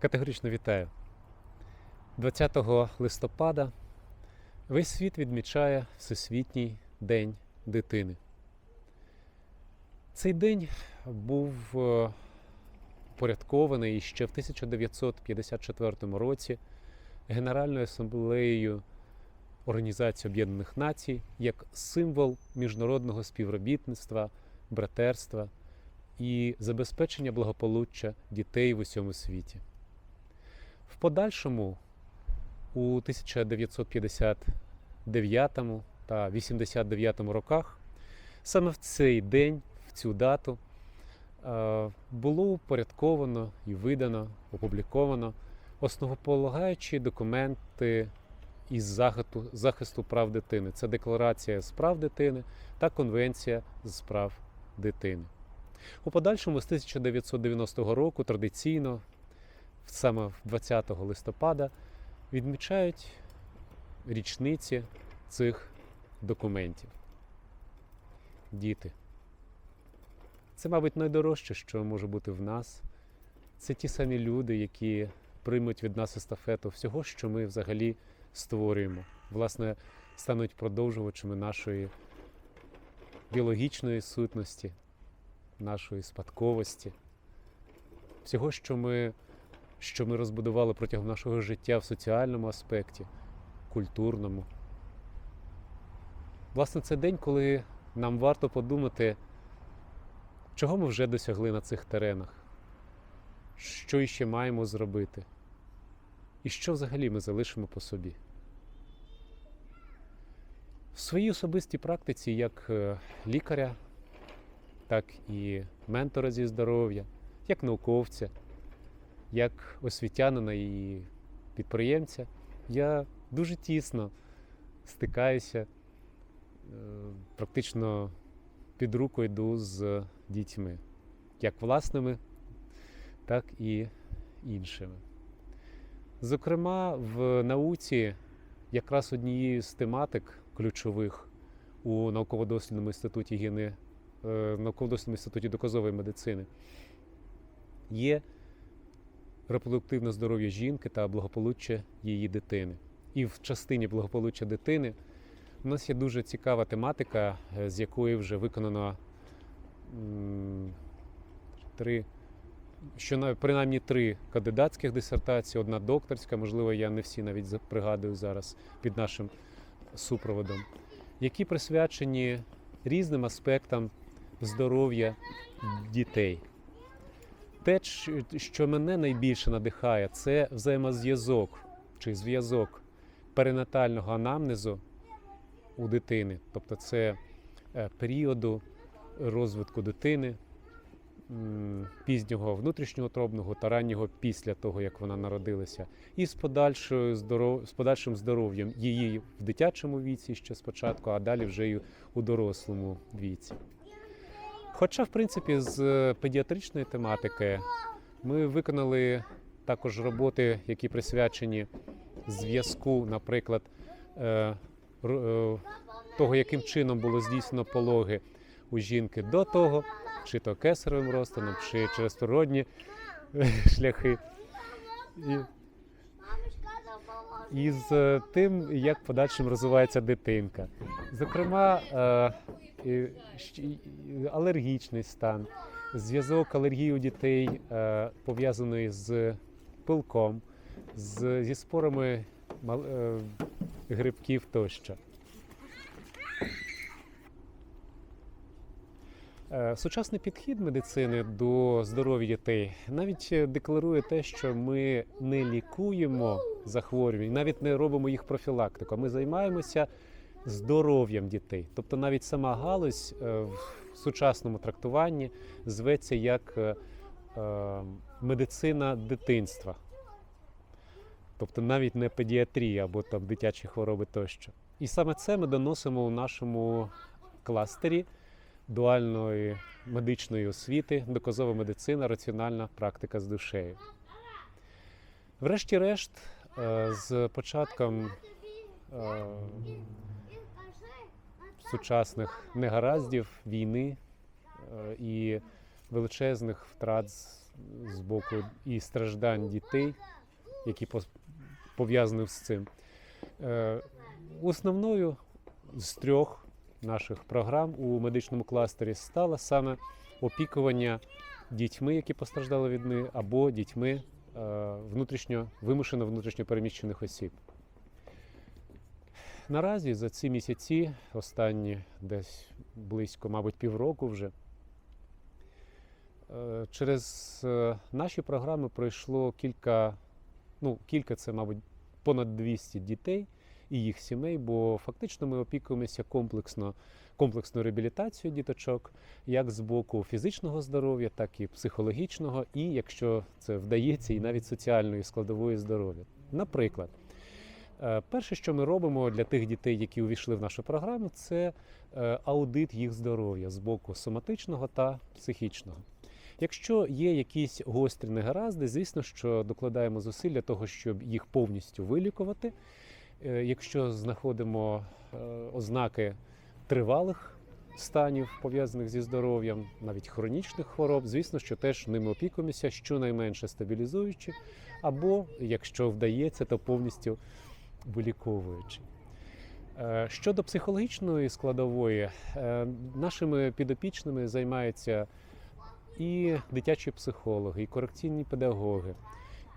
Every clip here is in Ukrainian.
Категорично вітаю. 20 листопада весь світ відмічає Всесвітній день дитини. Цей день був е, упорядкований ще в 1954 році Генеральною асамблеєю Організації Об'єднаних Націй як символ міжнародного співробітництва, братерства і забезпечення благополуччя дітей в усьому світі. В подальшому у 1959 та 89 роках саме в цей день, в цю дату, е, було упорядковано і видано, опубліковано основополагаючі документи із захисту, прав дитини. Це Декларація з прав дитини та Конвенція з прав дитини. У подальшому з 1990 року традиційно, саме 20 листопада, відмічають річниці цих документів. Діти. Це, мабуть, найдорожче, що може бути в нас. Це ті самі люди, які приймуть від нас естафету всього, що ми взагалі створюємо. Власне, стануть продовжувачами нашої біологічної сутності, нашої спадковості, всього, що ми, що ми розбудували протягом нашого життя в соціальному аспекті, культурному. Власне, це день, коли нам варто подумати, чого ми вже досягли на цих теренах, що іще маємо зробити, і що взагалі ми залишимо по собі. В своїй особистій практиці як е, лікаря, так і ментора зі здоров'я, як науковця, як освітянина і підприємця, я дуже тісно стикаюся, е, практично під руку йду з дітьми, як власними, так і іншими. Зокрема, в науці якраз однією з тематик ключових у науково-дослідному інституті гени, е, науково-дослідному інституті доказової медицини є репродуктивне здоров'я жінки та благополуччя її дитини. І в частині благополуччя дитини у нас є дуже цікава тематика, е, з якої вже виконано три, що на- принаймні три кандидатських дисертації, одна докторська, можливо, я не всі навіть пригадую зараз під нашим супроводом, які присвячені різним аспектам здоров'я дітей. Те, що мене найбільше надихає, це взаємозв'язок чи зв'язок перинатального анамнезу у дитини. Тобто це е, періоду розвитку дитини, пізнього внутрішньоутробного та раннього після того, як вона народилася, і з, подальшою з подальшим здоров'ям її в дитячому віці ще спочатку, а далі вже й у дорослому віці. Хоча, в принципі, з е, педіатричної тематики ми виконали також роботи, які присвячені зв'язку, наприклад, е, е, того, яким чином було здійснено пологи у жінки до того, чи то кесаревим розтином, чи через природні шляхи. І, і з тим, як подальшим розвивається дитинка. Зокрема, алергічний стан, зв'язок алергії у дітей е, пов'язаний з пилком, з, зі спорами е, грибків тощо. Е, Сучасний підхід медицини до здоров'я дітей навіть е, декларує те, що ми не лікуємо захворювань, навіть не робимо їх профілактику. Ми займаємося здоров'ям дітей. Тобто навіть сама галузь е, в сучасному трактуванні зветься як е, е, медицина дитинства. Тобто навіть не педіатрія або там дитячі хвороби тощо. І саме це ми доносимо у нашому кластері дуальної медичної освіти, доказова медицина, раціональна практика з душею. Врешті-решт, з початком сучасних негараздів, війни е, і величезних втрат з- боку і страждань дітей, які пов'язані з цим. Е, Основною з трьох наших програм у медичному кластері стало саме опікування дітьми, які постраждали від війни, або дітьми е, внутрішньо вимушено внутрішньо переміщених осіб. Наразі за ці місяці, останні десь близько, мабуть, півроку вже, е, через е, наші програми пройшло кілька, ну, кілька це, мабуть, понад 200 дітей і їх сімей, бо фактично ми опікуємося комплексно, комплексною реабілітацією діточок, як з боку фізичного здоров'я, так і психологічного, і якщо це вдається, і навіть соціальної складової здоров'я. Наприклад, перше, що ми робимо для тих дітей, які увійшли в нашу програму, це е, аудит їх здоров'я з боку соматичного та психічного. Якщо є якісь гострі негаразди, звісно, що докладаємо зусиль для того, щоб їх повністю вилікувати. Е, Якщо знаходимо е, ознаки тривалих станів, пов'язаних зі здоров'ям, навіть хронічних хвороб, звісно, що теж ними опікуємося, щонайменше стабілізуючи, або якщо вдається, то повністю виліковуючи. Е, Щодо психологічної складової, е, нашими підопічними займаються і дитячі психологи, і корекційні педагоги,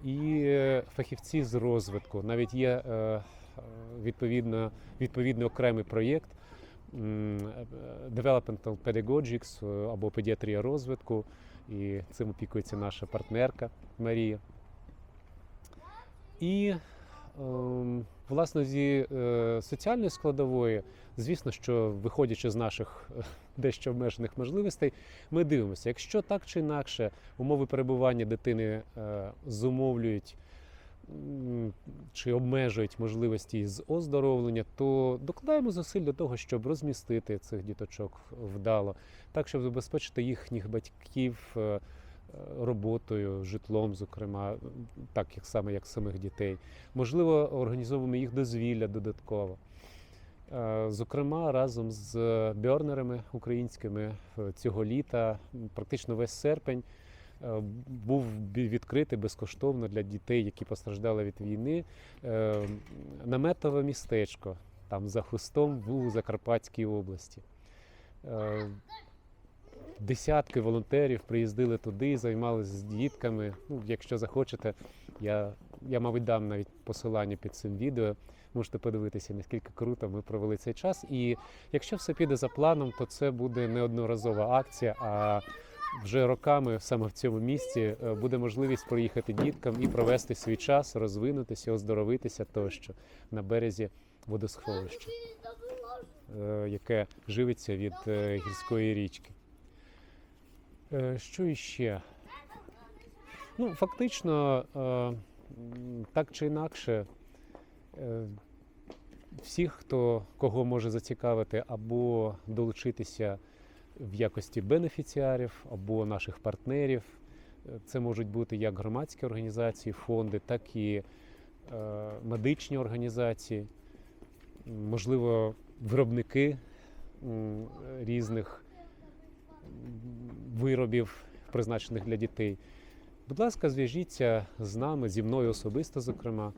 і е, фахівці з розвитку. Навіть є відповідно, відповідний окремий проєкт Developmental Pedagogics або педіатрія розвитку, і цим опікується наша партнерка Марія. І ем, власне зі е, соціальної складової, звісно, що виходячи з наших дещо обмежених можливостей, ми дивимося, якщо так чи інакше умови перебування дитини е, зумовлюють чи обмежують можливості з оздоровлення, то докладаємо зусиль до того, щоб розмістити цих діточок вдало, так щоб забезпечити їхніх батьків е, роботою, житлом, зокрема, так як саме як самих дітей. Можливо, організовуємо їх дозвілля додатково. Е, Зокрема, разом з бьорнерами українськими е, цього літа, практично весь серпень, е, був відкритий безкоштовно для дітей, які постраждали від війни, наметове містечко там за хустом у Закарпатській області. Десятки волонтерів приїздили туди, займалися з дітками. Ну, якщо захочете, я, я, мабуть, дам навіть посилання під цим відео. Можете подивитися, наскільки круто ми провели цей час. І якщо все піде за планом, то це буде не одноразова акція, а вже роками саме в цьому місці е, буде можливість проїхати діткам і провести свій час, розвинутися, оздоровитися тощо на березі водосховища, е, яке живиться від е, гірської річки. Е, Що іще? Ну, фактично, е, так чи інакше, е, всіх, хто кого може зацікавити або долучитися в якості бенефіціарів, або наших партнерів. Це можуть бути як громадські організації, фонди, так і медичні організації, можливо, виробники різних виробів, призначених для дітей. Будь ласка, зв'яжіться з нами, зі мною особисто, зокрема.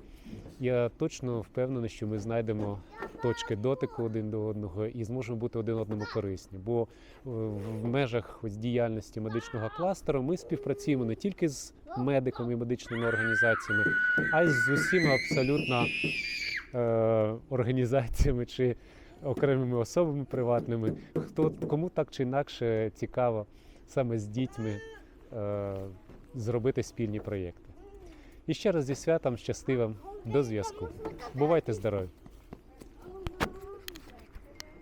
Я точно впевнений, що ми знайдемо точки дотику один до одного і зможемо бути один одному корисні. Бо е, в межах діяльності медичного кластеру ми співпрацюємо не тільки з медиками і медичними організаціями, а й з усіма абсолютно е, організаціями чи окремими особами приватними, хто кому так чи інакше цікаво саме з дітьми е, зробити спільні проєкти. І ще раз зі святом, щасливим до зв'язку. Бувайте здорові!